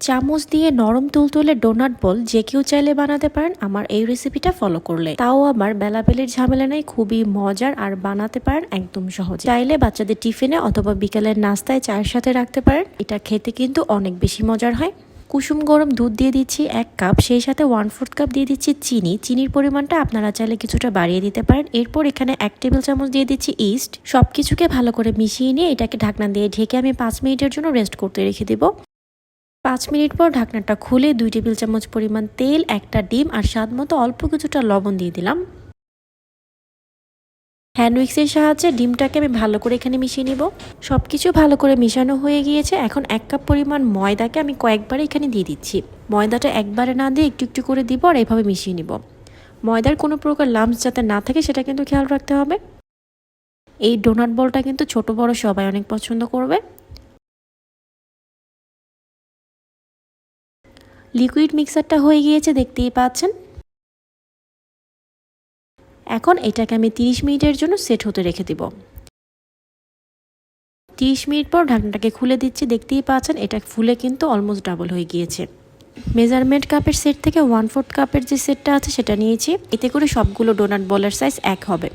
চামচ দিয়ে নরম তুলতুলে ডোনাট বল যে কেউ চাইলে বানাতে পারেন, আমার এই রেসিপিটা ফলো করলে। তাও আবার বেলাবেলির ঝামেলা নেই, খুবই মজার আর বানাতে পারেন একদম সহজ। চাইলে বাচ্চাদের টিফিনে অথবা বিকেলের নাস্তায় চায়ের সাথে রাখতে পারেন, এটা খেতে কিন্তু অনেক বেশি মজার হয়। কুসুম গরম দুধ দিয়ে দিচ্ছি এক কাপ, সেই সাথে ওয়ান ফোর্থ কাপ দিয়ে দিচ্ছি চিনি। চিনির পরিমাণটা আপনারা চাইলে কিছুটা বাড়িয়ে দিতে পারেন। এরপর এখানে এক টেবিল চামচ দিয়ে দিচ্ছি ইস্ট সব কিছুকে ভালো করে মিশিয়ে নিয়ে এটাকে ঢাকনা দিয়ে ঢেকে আমি পাঁচ মিনিটের জন্য রেস্ট করতে রেখে দেবো। পাঁচ মিনিট পর ঢাকনাটা খুলে দুই টেবিল চামচ পরিমাণ তেল, একটা ডিম আর স্বাদ মতো অল্প কিছুটা লবণ দিয়ে দিলাম। হ্যান্ড উইক্সের সাহায্যে ডিমটাকে আমি ভালো করে এখানে মিশিয়ে নিব। সব কিছু ভালো করে মিশানো হয়ে গিয়েছে। এখন এক কাপ পরিমাণ ময়দাকে আমি কয়েকবারে এখানে দিয়ে দিচ্ছি। ময়দাটা একবারে না দিয়ে একটু একটু করে দিব আর এভাবে মিশিয়ে নিব। ময়দার কোনো প্রকার লাম্পস যাতে না থাকে সেটা কিন্তু খেয়াল রাখতে হবে। এই ডোনাট বলটা কিন্তু ছোট বড় সবাই অনেক পছন্দ করবে। লিকুইড মিক্সারটা হয়ে গিয়েছে, দেখতেই পাচ্ছেন। এখন এটাকে আমি 30 মিনিটের জন্য সেট হতে রেখে দিব। 30 মিনিট পর ঢাকনাটাকে খুলে দিচ্ছি, দেখতেই পাচ্ছেন এটা ফুলে কিন্তু অলমোস্ট ডাবল হয়ে গিয়েছে। মেজারমেন্ট কাপের সেট থেকে ওয়ান ফোর্থ কাপের যে সেটটা আছে, সেটা নিয়েছি। এতে করে সবগুলো ডোনাট বলের সাইজ এক হবে।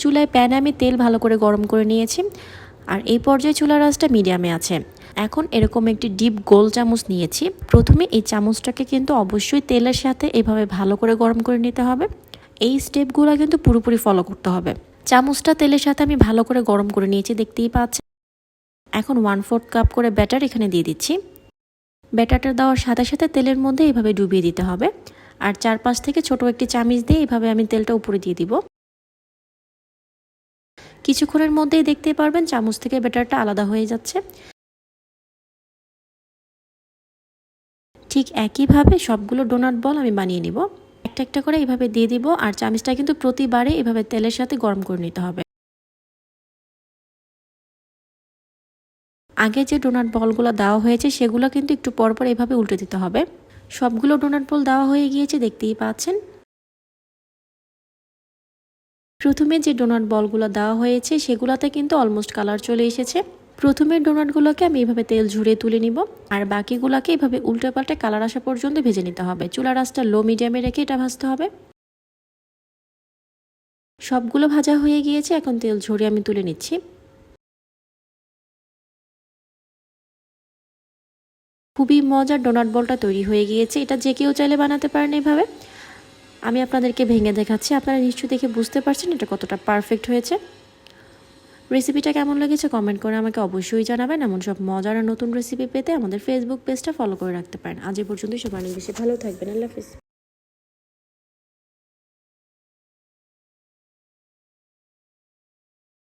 চুলায় প্যানে আমি তেল ভালো করে গরম করে নিয়েছি। আর এই পর্যায়ে চুলার আঁচটা মিডিয়ামে আছে। এখন এরকম একটি ডিপ গোল চামচ নিয়েছি। প্রথমে এই চামচটাকে কিন্তু অবশ্যই তেলের সাথে এভাবে ভালো করে গরম করে নিতে হবে। এই স্টেপগুলো কিন্তু পুরোপুরি ফলো করতে হবে। চামচটা তেলের সাথে আমি ভালো করে গরম করে নিয়েছি, দেখতেই পাচ্ছি এখন ওয়ান ফোর্থ কাপ করে ব্যাটার এখানে দিয়ে দিচ্ছি। ব্যাটারটা দেওয়ার সাথে সাথে তেলের মধ্যে এভাবে ডুবিয়ে দিতে হবে। আর চারপাশ থেকে ছোট একটি চামিচ দিয়ে এভাবে আমি তেলটা উপরে দিয়ে দিব। কিছুক্ষণের মধ্যেই দেখতে পারবেন চামচ থেকে ব্যাটারটা আলাদা হয়ে যাচ্ছে। ঠিক একইভাবে সবগুলো ডোনাট বল আমি বানিয়ে নিব। একটা একটা করে এইভাবে দিয়ে দিব আর চামচটা কিন্তু প্রতিবারে এভাবে তেলের সাথে গরম করে নিতে হবে। আগে যে ডোনাট বলগুলো দেওয়া হয়েছে সেগুলো কিন্তু একটু পরপর এভাবে উল্টে দিতে হবে। সবগুলো ডোনাট বল দেওয়া হয়ে গিয়েছে, দেখতেই পাচ্ছেন। প্রথমে যে ডোনাট বলগুলো দেওয়া হয়েছে, সেগুলোতে কিন্তু অলমোস্ট কালার চলে এসেছে। প্রথমে ডোনাটগুলোকে আমি এভাবে তেল ঝুড়ে তুলে নিব, আর বাকিগুলোকে এভাবে উল্টে পাল্টে কালার আসা পর্যন্ত ভেজে নিতে হবে। চুলা আঁচটা লো মিডিয়ামে রেখে এটা ভাজতে হবে। সবগুলো ভাজা হয়ে গিয়েছে, এখন তেল ঝরিয়ে আমি তুলে নিচ্ছি। খুবই মজার ডোনাট বলটা তৈরি হয়ে গিয়েছে। এটা যে কেউ চাইলে বানাতে পারেন এভাবে। আমি আপনাদেরকে ভেঙে দেখাচ্ছি। আপনারা নিশ্চয়ই দেখে বুঝতে পারছেন এটা কতটা পারফেক্ট হয়েছে। রেসিপিটা কেমন লেগেছে কমেন্ট করে আমাকে অবশ্যই জানাবেন। এমন সব মজার নতুন রেসিপি পেতে আমাদের ফেসবুক পেজটা ফলো করে রাখতে পারেন। আজ এ পর্যন্তই অনেক বেশি ভালো থাকবেন। আল্লাহ হাফিজ।